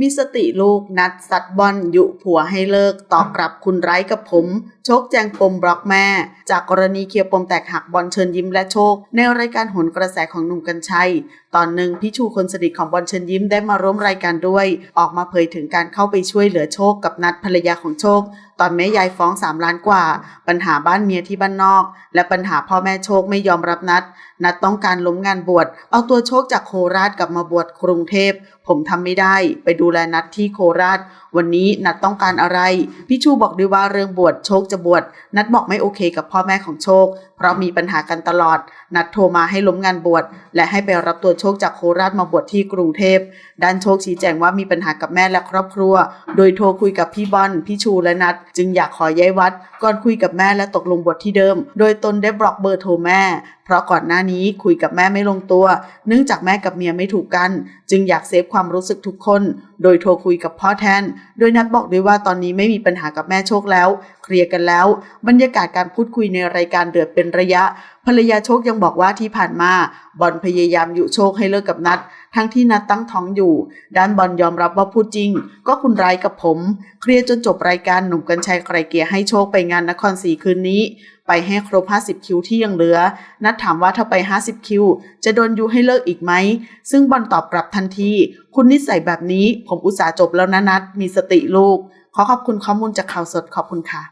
มีสติลูกนัดสัตบอลยุผัวให้เลิกตอบกลับคุณไร้กับผม โชคแจงปมบล็อกแม่ จากกรณีเคลียร์ปมแตกหักบอลเชิญยิ้มและโชค ในรายการหนกระแสของหนุ่มกัญชัย ตอนหนึ่งพี่ชูคนสนิทของบอลเชิญยิ้มได้มาร่วมรายการด้วย ออกมาเผยถึงการเข้าไปช่วยเหลือโชคกับนัดภรรยาของโชค ตอนแม่ยายฟ้องสามล้านกว่า ปัญหาบ้านเมียที่บ้านนอก และปัญหาพ่อแม่โชคไม่ยอมรับนัด นัดต้องการล้มงานบวช เอาตัวโชคจากโคราชกลับมาบวชกรุงเทพ ผมทำไม่ได้ ไปดูแลนัดที่โคราช วันนี้นัดต้องการอะไร พี่ชูบอกด้วยว่าเรื่องบวชโชคจะบวช นัดบอกไม่โอเคกับพ่อแม่ของโชคเพราะมีปัญหากันตลอด นัดโทรมาให้ล้มงานบวชและให้ไปรับตัวโชคจากโคราชมาบวชที่กรุงเทพ ด้านโชคชี้แจงว่ามีปัญหากับแม่และครอบครัว โดยโทรคุยกับพี่บอลพี่ชูและนัด จึงอยากขอย้ายวัด ก่อนคุยกับแม่และตกลงบทที่เดิม โดยตนได้บล็อกเบอร์โทรแม่ เพราะก่อนหน้านี้คุยกับแม่ไม่ลงตัว เนื่องจากแม่กับเมียไม่ถูกกัน จึงอยากเซฟความรู้สึกทุกคนโดยโทรคุยกับพ่อแทน โดยนัดบอกด้วยว่าตอนนี้ไม่มีปัญหากับแม่โชคแล้ว เคลียร์กันแล้ว บรรยากาศการพูดคุยในรายการเดือดเป็นระยะ ภรรยาโชคยังบอกว่าที่ผ่านมาบอลพยายามยุโชคให้เลิกกับนัด ทั้งที่นัดตั้งท้องอยู่ ด้านบอลยอมรับว่าพูดจริง ก็คุณร้ายกับผม เคลียร์จนจบรายการหนุ่มกัญชัยไกรเกลียให้โชคไปงานนครศรีคืนนี้ ไปให้ครบ 50 คิวที่ยังเหลือ นัดถามว่าถ้าไป 50 คิว จะโดนยูให้เลิกอีกไหม ซึ่งบอลตอบกลับทันที คุณนิสัยแบบนี้ผมอุตส่าห์จบแล้วนะนัดมีสติลูก ขอขอบคุณข้อมูลจากข่าวสดขอบคุณค่ะ